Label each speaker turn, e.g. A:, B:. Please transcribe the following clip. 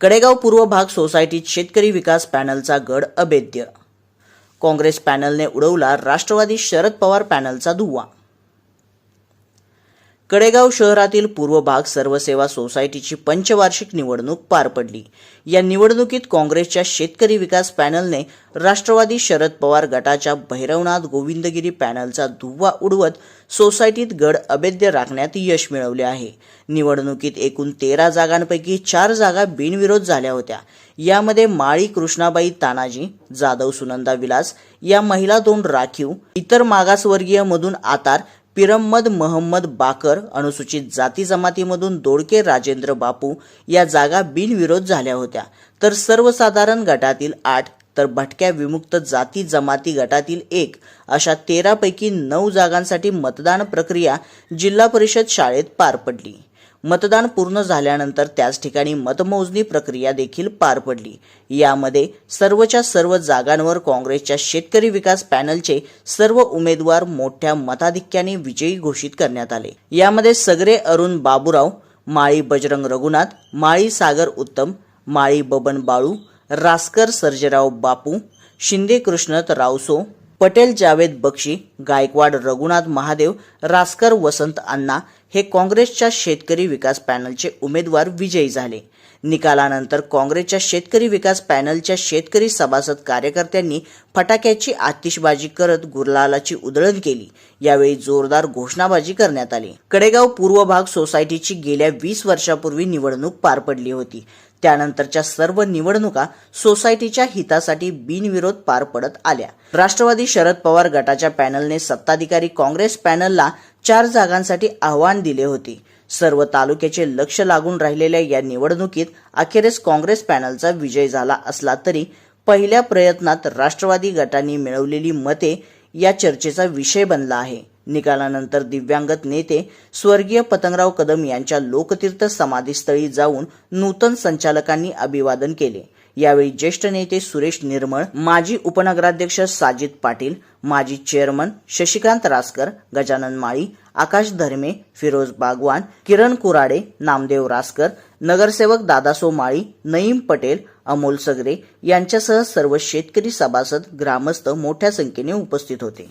A: कडेगाव पूर्व भाग सोसायटीत शेतकरी विकास पॅनलचा गड अभेद्य. काँग्रेस पॅनलने उडवला राष्ट्रवादी शरद पवार पॅनलचा दुवा. कडेगाव शहरातील पूर्व भाग सर्वसेवा सोसायटीची पंचवार्षिक निवडणूक पार पडली. या निवडणुकीत काँग्रेसच्या शेतकरी विकास पॅनलने राष्ट्रवादी शरद पवार गटाच्या भैरवनाथ गोविंदगिरी पॅनलचा धुव्वा उडवत सोसायटीत गड अभेद्य राखण्यात यश मिळवले आहे. निवडणुकीत एकूण तेरा जागांपैकी चार जागा बिनविरोध झाल्या होत्या. यामध्ये माळी कृष्णाबाई तानाजी जाधव सुनंदा विलास या महिला दोन राखीव इतर मागासवर्गीय मधून आतार पिरम्मद महम्मद बाकर अनुसूचित जाती जमातीमधून दोडके राजेंद्र बापू या जागा बिनविरोध झाल्या होत्या. तर सर्वसाधारण गटातील आठ तर भटक्या विमुक्त जाती जमाती गटातील एक अशा तेरापैकी नऊ जागांसाठी मतदान प्रक्रिया जिल्हा परिषद शाळेत पार पडली. मतदान पूर्ण झाल्यानंतर त्याच ठिकाणी मतमोजणी प्रक्रिया देखील पार पडली. यामध्ये सर्वच्या सर्व जागांवर काँग्रेसच्या शेतकरी विकास पॅनलचे सर्व उमेदवार मोठ्या मताधिक्याने विजयी घोषित करण्यात आले. यामध्ये सगरे अरुण बाबूराव माळी बजरंग रघुनाथ माळी सागर उत्तम माळी बबन बाळू रासकर सर्जेराव बापू शिंदे कृष्णत रावसो पटेल जावेद बक्षी गायकवाड रघुनाथ महादेव रासकर वसंत अण्णा हे काँग्रेसच्या शेतकरी विकास पॅनलचे उमेदवार विजयी झाले. निकालानंतर काँग्रेसच्या शेतकरी विकास पॅनलच्या शेतकरी सभासद कार्यकर्त्यांनी फटाक्याची आतिषबाजी करत गुरलालाची उधळण केली. यावेळी जोरदार घोषणाबाजी करण्यात आली. कडेगाव पूर्व भाग सोसायटीची गेल्या वीस वर्षापूर्वी निवडणूक पार पडली होती. त्यानंतरच्या सर्व निवडणुका सोसायटीच्या हितासाठी बिनविरोध पार पडत आल्या. राष्ट्रवादी शरद पवार गटाच्या पॅनलने सत्ताधिकारी काँग्रेस पॅनलला चार जागांसाठी आव्हान दिले होते. सर्व तालुक्याचे लक्ष लागून राहिलेल्या या निवडणुकीत अखेरीस काँग्रेस पॅनलचा विजय झाला असला तरी पहिल्या प्रयत्नात राष्ट्रवादी गटांनी मिळवलेली मते या चर्चेचा विषय बनला आहे. निकालानंतर दिव्यांगत नेते स्वर्गीय पतंगराव कदम यांच्या लोकतीर्थ समाधीस्थळी जाऊन नूतन संचालकांनी अभिवादन केले. यावेळी ज्येष्ठ नेते सुरेश निर्मळ माजी उपनगराध्यक्ष साजिद पाटील माजी चेअरमन शशिकांत रासकर गजानन माळी आकाश धर्मे फिरोज बागवान किरण कुराडे नामदेव रासकर नगरसेवक दादासो माळी नईम पटेल अमोल सगरे यांच्यासह सर्व शेतकरी सभासद ग्रामस्थ मोठ्या संख्येने उपस्थित होते.